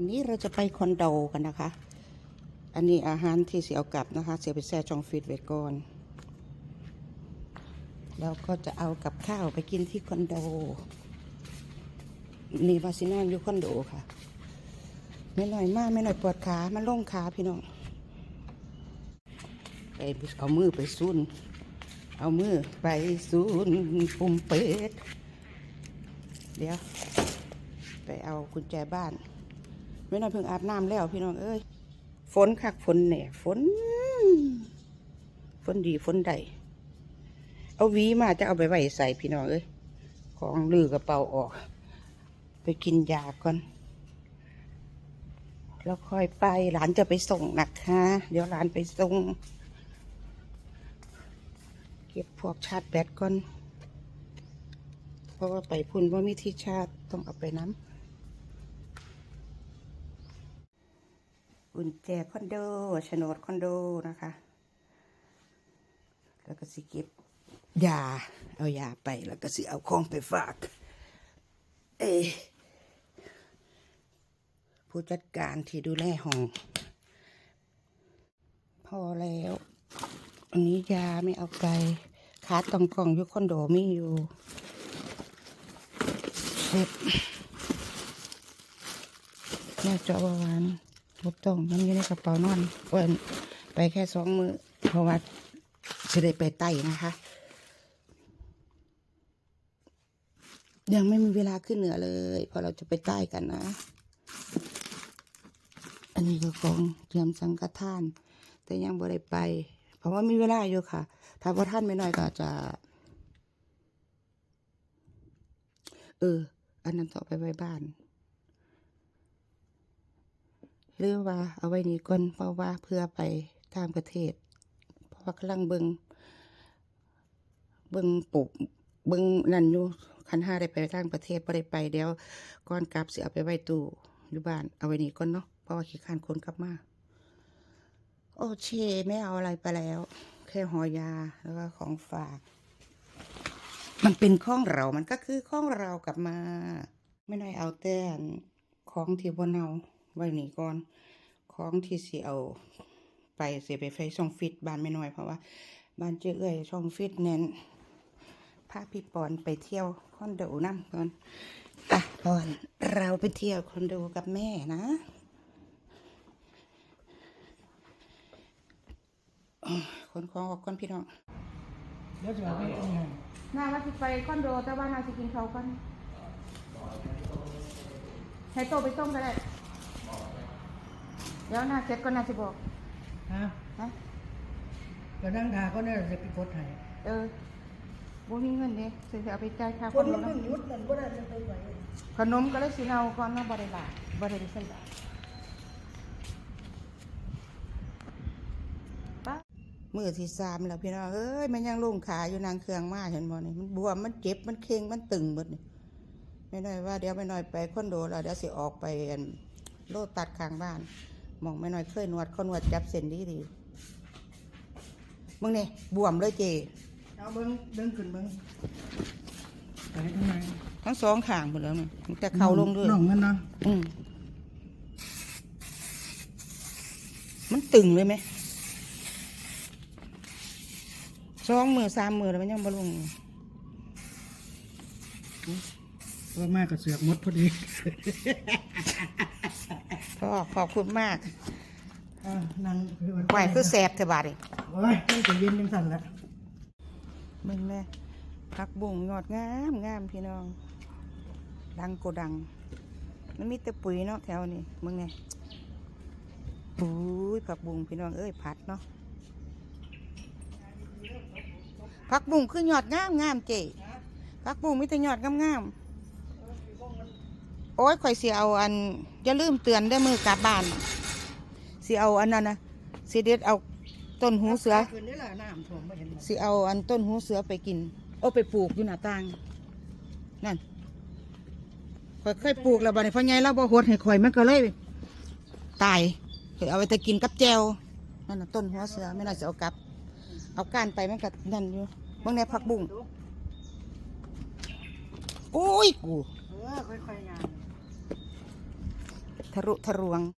วันนี้เราจะไปคอนโดกันนะคะ อันนี้อาหารที่เสียเอากลับนะคะ เสียไปแช่ช่องฟิตไว้ก่อน แล้วก็จะเอากับข้าวไปกินที่คอนโด นี่วาซินอนอยู่คอนโดค่ะ ไม่หน่อยมากไม่หน่อยปวดขา มันล่งขาพี่น้อง ไปเอามือไปซุนเอามือไปซุนปุ่มเป็ดเดี๋ยว ไปเอากุญแจบ้าน ไม่นอยเพิ่งอาบน้ำแล้วพี่น้องเอ้ยฝนคักฝนแหน่ฝน ฝนดีฝนใดเอาวีมาจะเอาไปไว้ใส่พี่น้องเอ้ยของลือกระเป๋าออก ไปกินยาก่อน แล้วค่อยไปหลานจะไปส่งนะคะเดี๋ยวหลานไปส่ง เก็บพวกชาร์จแบตก่อน เพราะว่าไปพุ่นว่ามีที่ชาร์จต้องเอาไปน้ำ กุญแจคอนโดโฉนดคอนโดนะคะ แล้วก็สิเก็บยา เอายาไปแล้วก็สิเอาของไปฝาก เอยผู้จัดการที่ดูแลห้อง พอแล้ว อันนี้ยาไม่เอาไปขาตองกล่องอยู่คอนโดมีอยู่เสร็จแม่จะเบาวาน ถูกต้องมันอยู่ในกระเป๋านอนวนไปแค่สองมือเพราะว่าจะได้ไปไต่นะคะ ยังไม่มีเวลาขึ้นเหนือเลยพราะเราจะไปใต้กันนะ อันนี้ก็ของเตรียมสังฆทาน แต่ยังบ่ได้ไป เพราะว่ามีเวลาอยู่ค่ะ ถ้าว่าท่านไม่น้อยก็จะ เออ อันนั้นต่อไปไว้บ้าน หรือว่าเอาไว้นี่ก่อนเพราะว่าเพื่อไปต่างประเทศ เพราะว่ากำลังเบิงเบิงปลูกเบิงนั่นอยู่คันห้าได้ไปต่างประเทศบ่ได้ไปเดี๋ยวก่อนกลับเสิเอาไปไว้ตู้อยู่บ้านเอาไว้นี่ก่อนเนาะเพราะว่าขี้ข้านคนกลับมาโอเคไม่เอาอะไรไปแล้ว แค่หอยาแล้วก็ของฝาก มันเป็นข้องเรา มันก็คือข้องเรากลับมา ไม่ได้เอาแต่อันของที่บนเอา ไว้นี่ก่อนของที่สิเอาไปเสียไปไฟช่องฟิตบ้านไม่น้อยเพราะว่าบ้านเจ้เอ้ยช่องฟิตเน้นพาพี่ปอนไปเที่ยวคอนโดน้ำก่อนอะปอนเราไปเที่ยวคอนโดกับแม่นะคนของออกก่อนพี่น้องเดี๋ยวจะไปน้าว่าสิไปคอนโดแต่ว่านาสิกินเขาวก่อนให้โตไปส่งก็ได้ เดี๋ยวนาเสร็จก็นาสิบอกฮะฮะก็นั่งทาก็เนี่ยจะไปกดให้เออบ่มีเงินเด้สิเอาไปจ่ายค่าคคนนมันเนาะเพิ่งหยุดนั่นก็ได้จะไปไหวขนมก็เลยสิเอาก่อนเนาะบ่ได้หลายบ่ได้ไปใส่บาตรปะมือที่สามแล้วพี่น้องเอ้ยมันยังลุงขาอยู่นางเครื่องมาเห็นบ่นี่มันบวมมันเจ็บมันเค็งมันตึงหมดนี่ไม่น้อยว่าเดี๋ยวไม่น้อยไปคอนโดแล้วเดี๋ยวสิออกไปอันโลตัดข้างบ้านห มองไม่น้อยเคยนวดเขานวดจับเส้นดีดีๆมึงนี่บวมเลยเจเอาเบิ้งเบิ้งขึ้นเบิ้งไปทำไมทั้งสองข้างหมดแล้วนี่มันจะเข่าลงด้วยน้องมันเนาะอืมมันตึงเลยไหมสองมือสามมือแล้วมันยังบลงว่ามากกับเสือกหมดพอดี พ่อขอบคุณมากอ่านั่งคือมันไหวคือแสบเถอะบาดเลยโอ้ยมันจะเย็นยังสั่นละมึงแม่ผักบุ้งยอดงามงามพี่น้อง ดังโกดัง มันมีแต่ปุ๋ยเนาะแถวนี้มึงไงปุ้ยผักบุ้งพี่น้องเอ้ยผัดเนาะผักบุ้งคือยอดงามงามเจผักบุ้งมีแต่ยอดงามงาม โอ้ยข่อยสิเอาอันอย่าลืมเตือนได้มือกลับบ้านสิเอาอันนั้นนะสิเด็ดเอาต้นหูเสือคืนนี้แหละน้ำท่วมไม่เห็นสิเอาอันต้นหูเสือไปกินเอาไปปลูกอยู่หน้าต่างนั่นข่อยเคยปลูกแล้วบัดนี้พ่อใหญ่เราบ่หดให้ข่อยมันก็เลยตายเคยเอาไปแต่กินกับแจวนั่นน่ะต้นหัวเสือไม่น่าจะเอากลับ เอาก้านไปมันก็นั่นอยู่บางในผักบุ้งโอ้ยกูเออค่อยๆงาน ทะรุทะรวง